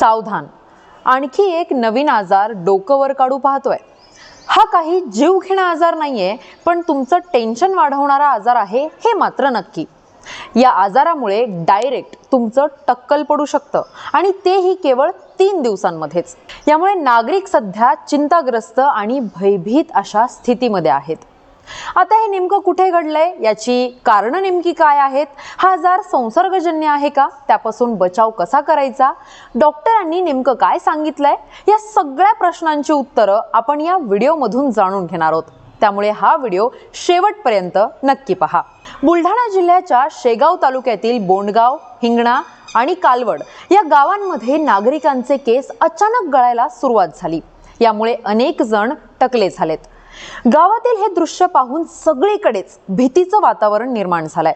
सावधान. आणखी एक नवीन आजार डोकं वर काढू पाहतोय. हा काही जीवघेणा आजार नाहीये पण तुमचं टेन्शन वाढवणारा आजार आहे हे मात्र नक्की. या आजारामुळे डायरेक्ट तुमचं टक्कल पडू शकतं आणि तेही केवळ तीन दिवसांमध्येच. यामुळे नागरिक सध्या चिंताग्रस्त आणि भयभीत अशा स्थितीमध्ये आहेत. आता हे नेमकं कुठे घडलंय? याची कारणं नेमकी काय आहेत? हा आजार संसर्गजन्य आहे का? त्यापासून बचाव कसा करायचा? डॉक्टरांनी नेमकं काय सांगितलंय? या सगळ्या प्रश्नांची उत्तरं आपण या व्हिडिओमधून जाणून घेणार आहोत. त्यामुळे हा व्हिडिओ शेवटपर्यंत नक्की पहा. बुलढाणा जिल्ह्याच्या शेगाव तालुक्यातील बोंडगाव हिंगणा आणि कालवड या गावांमध्ये नागरिकांचे केस अचानक गळायला सुरुवात झाली. यामुळे अनेक जण टकले झालेत. गावातील हे दृश्य पाहून सगळीकडेच भीतीचं वातावरण निर्माण झालंय.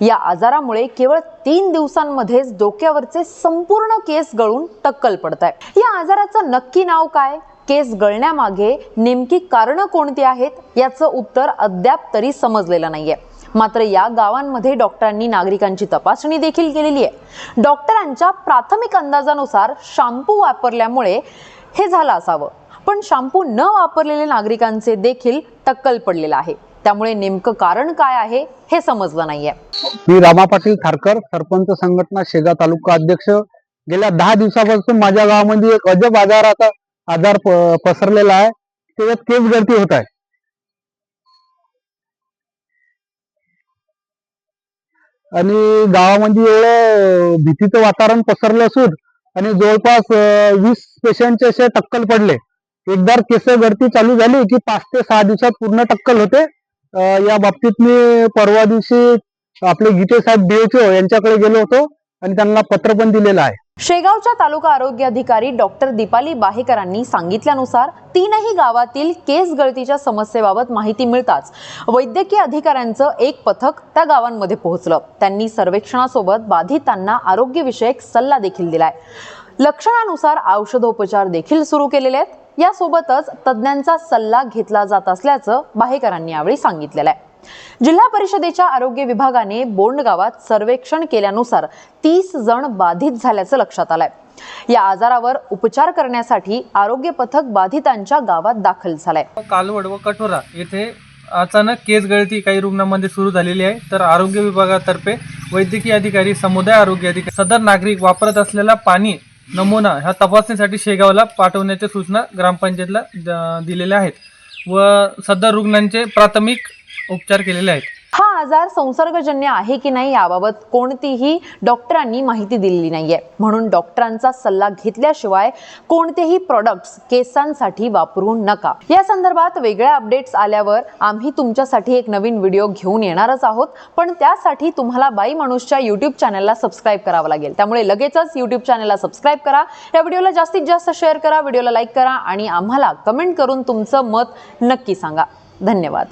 या आजारामुळे केवळ तीन दिवसांमध्येच डोक्यावरचे संपूर्ण केस गळून टक्कल पडत आहे या आजाराचं नक्की नाव काय? केस गळण्यामागे नेमकी कारणं कोणती आहेत? याचं उत्तर अद्याप तरी समजलेलं नाहीये. मात्र या गावांमध्ये डॉक्टरांनी नागरिकांची तपासणी देखील केलेली आहे. डॉक्टरांच्या प्राथमिक अंदाजानुसार शॅम्पू वापरल्यामुळे हे झालं असावं. पण शॅम्पू न वापरलेले नागरिकांचे देखील टक्कल पडलेलं आहे. त्यामुळे नेमकं कारण काय आहे हे समजलं नाहीये. मी रामा पाटील खारकर सरपंच संघटना शेगा तालुका अध्यक्ष. गेल्या दहा दिवसापासून माझ्या गावामध्ये एक अजब आजाराचा आजार पसरलेला आहे. त्याच्यात केस गळती होत आहे. आणि गावामध्ये एवढं भीतीचं वातावरण पसरलं असून आणि जवळपास वीस पेशंटचे असे टक्कल पडले. एकदा केस गळती चालू झाली की पाच ते सहा दिवसात पूर्ण टक्कल होते. या बाबतीत मी परवा दिवशी आपले गीते साहेब डीएचओ यांच्याकडे गेलो होतो आणि त्यांना पत्र पण दिलेलं आहे. शेगावच्या तालुका आरोग्य अधिकारी डॉक्टर दीपाली बाहेकरांनी सांगितल्यानुसार तीनही गावातील केस गळतीच्या समस्येबाबत माहिती मिळताच वैद्यकीय अधिकाऱ्यांचं एक पथक त्या गावांमध्ये पोहोचलं. त्यांनी सर्वेक्षणासोबत बाधितांना आरोग्यविषयक सल्ला देखील दिलाय. लक्षणानुसार औषधोपचार देखील सुरू केलेले आहेत. यासोबतच तज्ज्ञांचा सल्ला घेतला जात असल्याचं बाहेकरांनी यावेळी सांगितलेलं आहे. जिल्हा परिषदेच्या आरोग्य विभागाने बोंड गावात सर्वेक्षण केल्यानुसार तीस जण बाधित झाल्याचं लक्षात आलंय. या आजारावर उपचार करण्यासाठी आरोग्य पथक बाधितांच्या गावात दाखल झालंय. कालवड व कठोरा येथे अचानक केस गळती काही रुग्णांमध्ये सुरू झालेली आहे. तर आरोग्य विभागातर्फे वैद्यकीय अधिकारी समुदाय आरोग्य अधिकारी सदर नागरिक वापरत असलेला पाणी नमुना ह्या तपासणीसाठी शेगावला पाठवण्याच्या सूचना ग्रामपंचायतला द- दिलेल्या आहेत व सदर रुग्णांचे प्राथमिक उपचार केलेले आहेत. आजार संसर्गजन्य आहे की नाही याबाबत कोणतीही डॉक्टरांनी माहिती दिलेली नाही आहे म्हणून डॉक्टरांचा सल्ला घेतल्याशिवाय कोणतेही प्रॉडक्ट्स केसांसाठी वापरू नका. या संदर्भात वेगळ्या अपडेट्स आल्यावर आम्ही तुमच्यासाठी एक नवीन व्हिडिओ घेऊन येणारच आहोत. पण त्यासाठी तुम्हाला बाई माणूसच्या युट्यूब चॅनलला सबस्क्राईब करावं लागेल. त्यामुळे लगेचच युट्यूब चॅनलला सबस्क्राईब करा. या व्हिडिओला जास्तीत जास्त शेअर करा व्हिडिओला लाईक करा आणि आम्हाला कमेंट करून तुमचं मत नक्की सांगा. धन्यवाद.